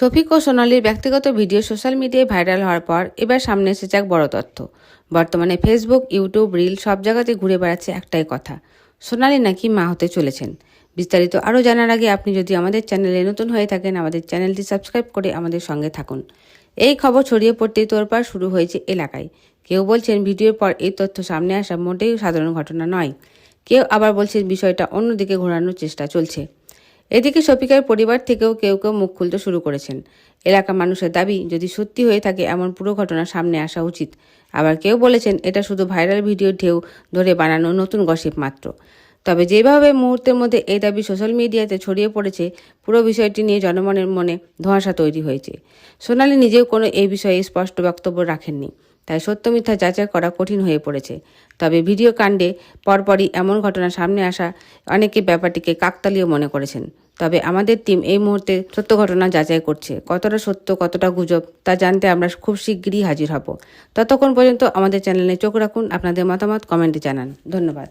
শফিক ও সোনালির ব্যক্তিগত video social মিডিয়ায় viral হওয়ার পর এবার সামনে এসেছে এক বড় তথ্য। বর্তমানে ফেসবুক, ইউটিউব, রিল সব জায়গাতে ঘুরে বেড়াচ্ছে একটাই কথা, সোনালি নাকি মা হতে চলেছেন। বিস্তারিত আরও জানার আগে আপনি যদি আমাদের চ্যানেলে নতুন হয়ে থাকেন, আমাদের চ্যানেলটি সাবস্ক্রাইব করে আমাদের সঙ্গে থাকুন। এই খবর ছড়িয়ে পড়তেই তোরপার শুরু হয়েছে এলাকায়। কেউ বলছেন ভিডিওর পর এই তথ্য সামনে আসা মোটেই সাধারণ ঘটনা নয়। কেউ আবার বলছেন বিষয়টা অন্যদিকে ঘোরানোর চেষ্টা চলছে। এদিকে শফিকার পরিবার থেকেও কেউ কেউ মুখ খুলতে শুরু করেছেন। এলাকা মানুষের দাবি, যদি সত্যি হয়ে থাকে, এমন পুরো ঘটনা সামনে আসা উচিত। আবার কেউ বলেছেন, এটা শুধু ভাইরাল ভিডিও ঢেউ ধরে বানানো নতুন গসিপ মাত্র। তবে যেভাবে মুহূর্তের মধ্যে এই দাবি সোশ্যাল মিডিয়াতে ছড়িয়ে পড়েছে, পুরো বিষয়টি নিয়ে জনমনের মনে ধোঁয়াশা তৈরি হয়েছে। সোনালি নিজেও কোনো এই বিষয়ে স্পষ্ট বক্তব্য রাখেননি। তাই সত্য মিথ্যা যাচাই করা কঠিন হয়ে পড়েছে। তবে ভিডিও কাণ্ডে পরপরই এমন ঘটনা সামনে আসা অনেকে ব্যাপারটিকে কাকতালীয় মনে করেছেন। তবে আমাদের টিম এই মুহূর্তে সত্য ঘটনা যাচাই করছে। কতটা সত্য, কতটা গুজব, তা জানতে আমরা খুব শীঘ্রই হাজির হব। ততক্ষণ পর্যন্ত আমাদের চ্যানেলে চোখ রাখুন, আপনাদের মতামত কমেন্টে জানান। ধন্যবাদ।